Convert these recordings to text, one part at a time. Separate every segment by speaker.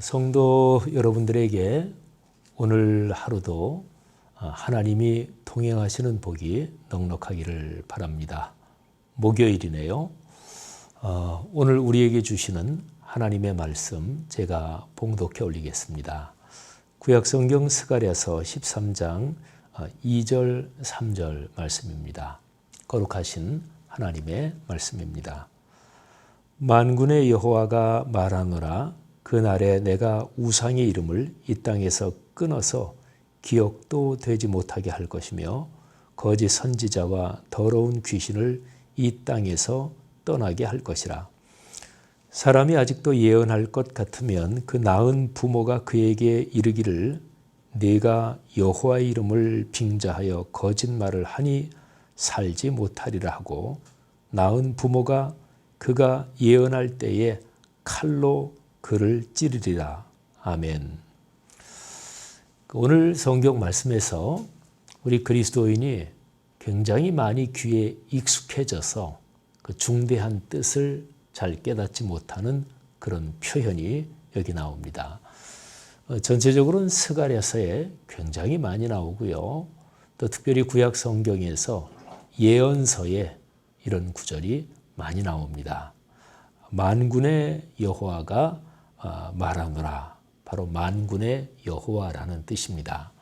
Speaker 1: 성도 여러분들에게 오늘 하루도 하나님이 동행하시는 복이 넉넉하기를 바랍니다. 목요일이네요. 어, 오늘 우리에게 주시는 하나님의 말씀 제가 봉독해 올리겠습니다. 구약성경 스가랴서 13장 2절 3절 말씀입니다. 거룩하신 하나님의 말씀입니다. 만군의 여호와가 말하노라 그날에 내가 우상의 이름을 이 땅에서 끊어서 기억도 되지 못하게 할 것이며 거짓 선지자와 더러운 귀신을 이 땅에서 떠나게 할 것이라. 사람이 아직도 예언할 것 같으면 그 나은 부모가 그에게 이르기를 네가 여호와의 이름을 빙자하여 거짓말을 하니 살지 못하리라 하고 나은 부모가 그가 예언할 때에 칼로 그를 찌르리라. 아멘. 오늘 성경 말씀에서 우리 그리스도인이 굉장히 많이 귀에 익숙해져서 그 중대한 뜻을 잘 깨닫지 못하는 그런 표현이 여기 나옵니다. 어, 전체적으로는 스가랴서에 굉장히 많이 나오고요. 또 특별히 구약 성경에서 예언서에 이런 구절이 많이 나옵니다. 만군의 여호와가 아, 말하노라. 바로 만군의 여호와라는 뜻입니다.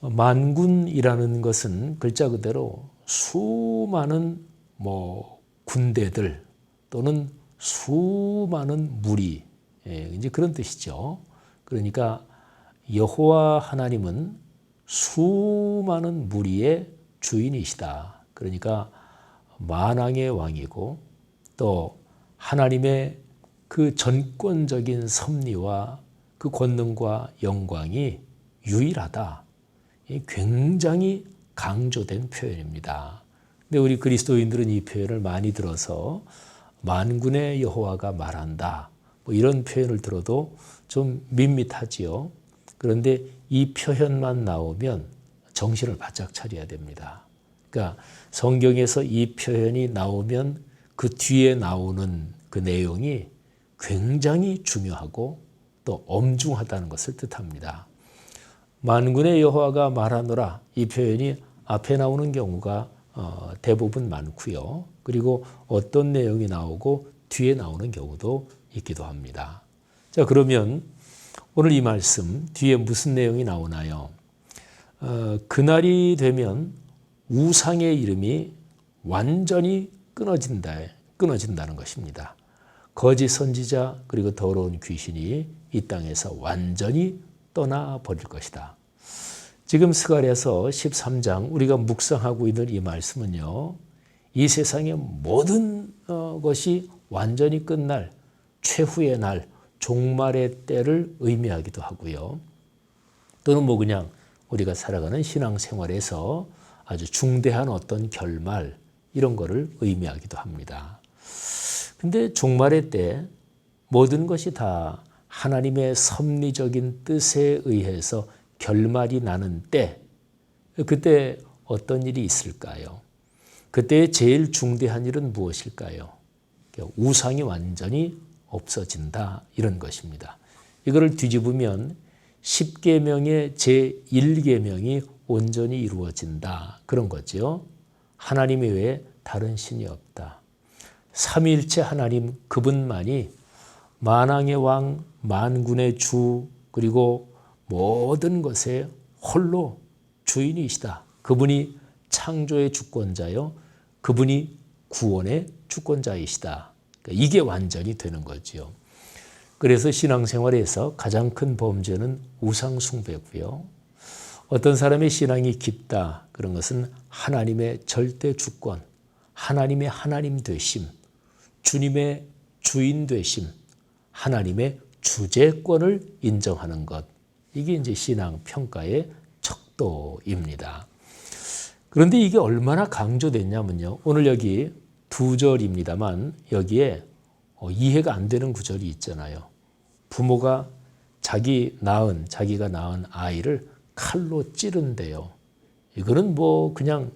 Speaker 1: 만군이라는 것은 글자 그대로 수많은 뭐 군대들 또는 수많은 무리 예, 이제 그런 뜻이죠. 그러니까 여호와 하나님은 수많은 무리의 주인이시다. 그러니까 만왕의 왕이고 또 하나님의 그 전권적인 섭리와 그 권능과 영광이 유일하다. 굉장히 강조된 표현입니다. 근데 우리 그리스도인들은 이 표현을 많이 들어서 만군의 여호와가 말한다. 뭐 이런 표현을 들어도 좀 밋밋하지요. 그런데 이 표현만 나오면 정신을 바짝 차려야 됩니다. 그러니까 성경에서 이 표현이 나오면 그 뒤에 나오는 그 내용이 굉장히 중요하고 또 엄중하다는 것을 뜻합니다. 만군의 여호와가 말하노라 이 표현이 앞에 나오는 경우가 어, 대부분 많고요. 그리고 어떤 내용이 나오고 뒤에 나오는 경우도 있기도 합니다. 자 그러면 오늘 이 말씀 뒤에 무슨 내용이 나오나요? 어, 그날이 되면 우상의 이름이 완전히 끊어진다, 끊어진다는 것입니다. 거짓 선지자 그리고 더러운 귀신이 이 땅에서 완전히 떠나 버릴 것이다. 지금 스가랴서 13장 우리가 묵상하고 있는 이 말씀은요. 이 세상의 모든 어, 것이 완전히 끝날 최후의 날 종말의 때를 의미하기도 하고요. 또는 뭐 그냥 우리가 살아가는 신앙생활에서 아주 중대한 어떤 결말 이런 거를 의미하기도 합니다. 근데 종말의 때 모든 것이 다 하나님의 섭리적인 뜻에 의해서 결말이 나는 때, 그때 어떤 일이 있을까요? 그때 제일 중대한 일은 무엇일까요? 우상이 완전히 없어진다 이런 것입니다. 이거를 뒤집으면 10계명의 제1계명이 온전히 이루어진다 그런 거죠. 하나님 외에 다른 신이 없다. 삼일체 하나님 그분만이 만왕의 왕, 만군의 주, 그리고 모든 것의 홀로 주인이시다. 그분이 창조의 주권자요. 그분이 구원의 주권자이시다. 그러니까 이게 완전히 되는 거지요. 그래서 신앙생활에서 가장 큰 범죄는 우상숭배고요. 어떤 사람의 신앙이 깊다. 그런 것은 하나님의 절대 주권, 하나님의 하나님 되심, 주님의 주인 되심, 하나님의 주재권을 인정하는 것. 이게 이제 신앙 평가의 척도입니다. 그런데 이게 얼마나 강조됐냐면요. 오늘 여기 두 절입니다만 여기에 어, 이해가 안 되는 구절이 있잖아요. 부모가 자기 낳은, 자기가 낳은 아이를 칼로 찌른대요. 이거는 뭐 그냥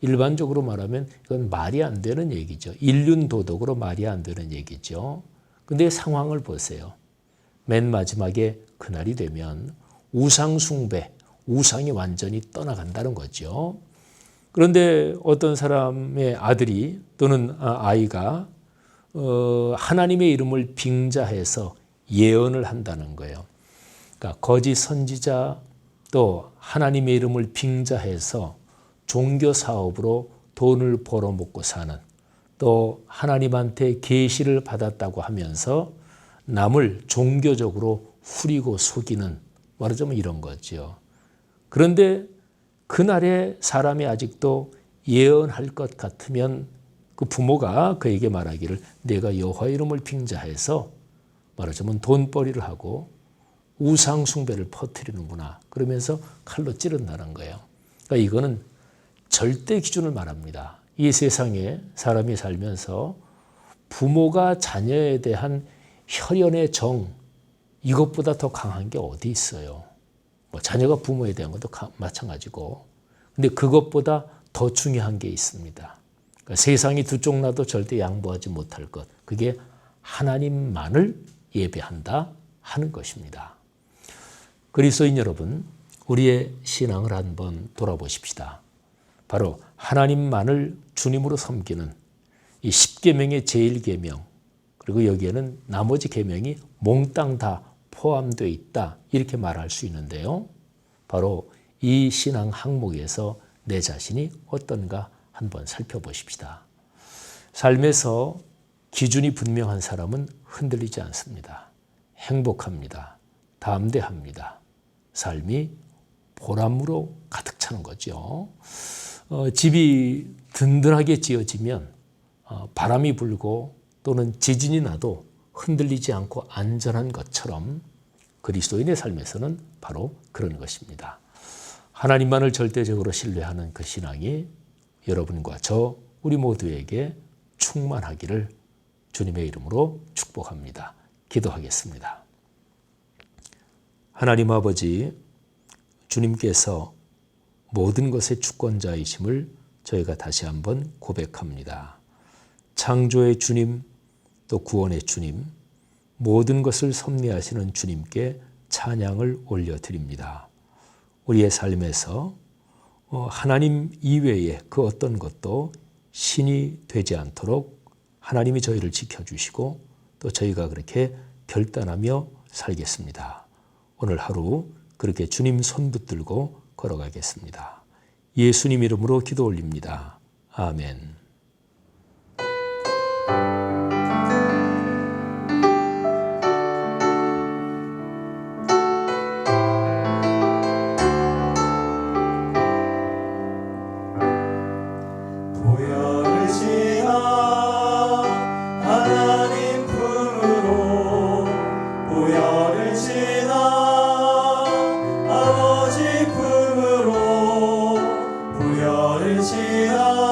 Speaker 1: 일반적으로 말하면 이건 말이 안 되는 얘기죠. 인륜 도덕으로 말이 안 되는 얘기죠. 근데 상황을 보세요. 맨 마지막에 그날이 되면 우상 숭배, 우상이 완전히 떠나간다는 거죠. 그런데 어떤 사람의 아들이 또는 아이가 어, 하나님의 이름을 빙자해서 예언을 한다는 거예요. 그러니까 거짓 선지자 또 하나님의 이름을 빙자해서 종교 사업으로 돈을 벌어먹고 사는 또 하나님한테 계시를 받았다고 하면서 남을 종교적으로 후리고 속이는 말하자면 이런 거죠. 그런데 그날에 사람이 아직도 예언할 것 같으면 그 부모가 그에게 말하기를 내가 여호와 이름을 빙자해서 말하자면 돈벌이를 하고 우상 숭배를 퍼뜨리는구나 그러면서 칼로 찌른다는 거예요. 그러니까 이거는 절대 기준을 말합니다. 이 세상에 사람이 살면서 부모가 자녀에 대한 혈연의 정 이것보다 더 강한 게 어디 있어요? 뭐 자녀가 부모에 대한 것도 마찬가지고 근데 그것보다 더 중요한 게 있습니다. 그러니까 세상이 두 쪽 나도 절대 양보하지 못할 것 그게 하나님만을 예배한다 하는 것입니다. 그리스도인 여러분 우리의 신앙을 한번 돌아보십시다. 바로 하나님만을 주님으로 섬기는 이 십계명의 제일 계명 그리고 여기에는 나머지 계명이 몽땅 다 포함되어 있다 이렇게 말할 수 있는데요. 바로 이 신앙 항목에서 내 자신이 어떤가 한번 살펴보십시다. 삶에서 기준이 분명한 사람은 흔들리지 않습니다. 행복합니다. 담대합니다. 삶이 보람으로 가득 차는 거죠. 어, 집이 든든하게 지어지면 어, 바람이 불고 또는 지진이 나도 흔들리지 않고 안전한 것처럼 그리스도인의 삶에서는 바로 그런 것입니다. 하나님만을 절대적으로 신뢰하는 그 신앙이 여러분과 저 우리 모두에게 충만하기를 주님의 이름으로 축복합니다. 기도하겠습니다. 하나님 아버지, 주님께서 모든 것의 주권자이심을 저희가 다시 한번 고백합니다. 창조의 주님, 또 구원의 주님, 모든 것을 섭리하시는 주님께 찬양을 올려드립니다. 우리의 삶에서 어, 하나님 이외의 그 어떤 것도 신이 되지 않도록 하나님이 저희를 지켜주시고 또 저희가 그렇게 결단하며 살겠습니다. 오늘 하루 그렇게 주님 손 붙들고 걸어가겠습니다. 예수님 이름으로 기도 올립니다. 아멘. 지하